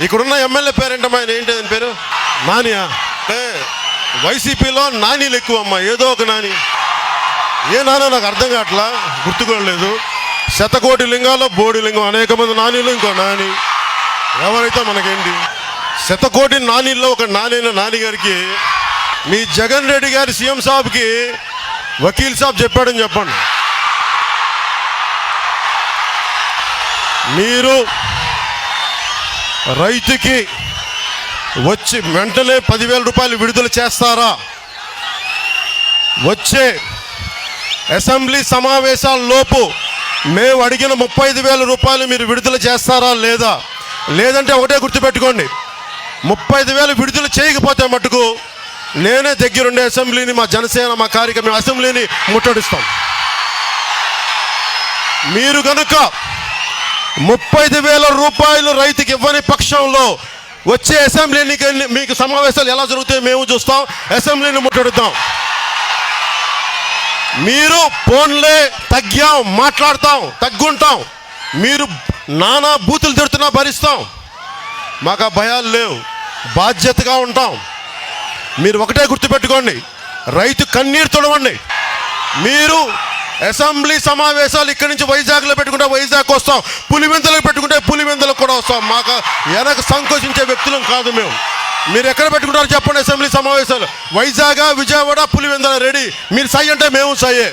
ఇక్కడున్న ఎమ్మెల్యే పేరేంటమ్మా? ఆయన ఏంటి ఆయన పేరు? నానియా. అంటే వైసీపీలో నానీలు ఎక్కువ అమ్మా ఏదో ఒక నాని. ఏ నానో నాకు అర్థం కావట్లా? గుర్తుకోలేదు శతకోటి లింగాల్లో బోడి లింగం అనేక మంది నానీలు ఇంకో నాని. ఎవరైతే మనకేంటి? శతకోటి నానీల్లో ఒక నానైన నాని గారికి మీ జగన్ రెడ్డి గారి సీఎం సాబ్కి వకీల్ సాబ్ చెప్పాడని చెప్పండి. మీరు రైతుకి వచ్చి వెంటనే పదివేల రూపాయలు విడుదల చేస్తారా? వచ్చే అసెంబ్లీ సమావేశాలలోపు మేము అడిగిన ముప్పై ఐదు వేల రూపాయలు మీరు విడుదల చేస్తారా లేదా? లేదంటే ఒకటే గుర్తుపెట్టుకోండి. ముప్పై ఐదు వేలు విడుదల చేయకపోతే మటుకు నేనే దగ్గరుండే అసెంబ్లీని మా జనసేన మా కార్యక్రమం అసెంబ్లీని ముట్టడిస్తాం. మీరు కనుక ముప్పై ఐదు వేల రూపాయలు రైతుకి ఇవ్వని పక్షంలో వచ్చే అసెంబ్లీ ఎన్నిక- మీకు సమావేశాలు ఎలా జరుగుతాయో మేము చూస్తాం. అసెంబ్లీని ముట్టడుద్దాం. మీరు ఫోన్లే తగ్గాం మాట్లాడతాం తగ్గుంటాం. మీరు నానా బూతులు తిడుతున్నా భరిస్తాం. మాకు ఆ భయాలు లేవు. బాధ్యతగా ఉంటాం. మీరు ఒకటే గుర్తుపెట్టుకోండి. రైతు కన్నీరు తొడవండి. మీరు అసెంబ్లీ సమావేశాలు ఇక్కడి నుంచి వైజాగ్లో పెట్టుకుంటే వైజాగ్ వస్తాం. పులివెందులకు పెట్టుకుంటే పులివెందులకు కూడా వస్తాం. మాకు వెనక సంకోచించే వ్యక్తులం కాదు మేము. మీరు ఎక్కడ పెట్టుకుంటారో చెప్పండి అసెంబ్లీ సమావేశాలు. వైజాగ్ విజయవాడ పులివెందుల రెడీ. మీరు సై అంటే మేము సయ్యే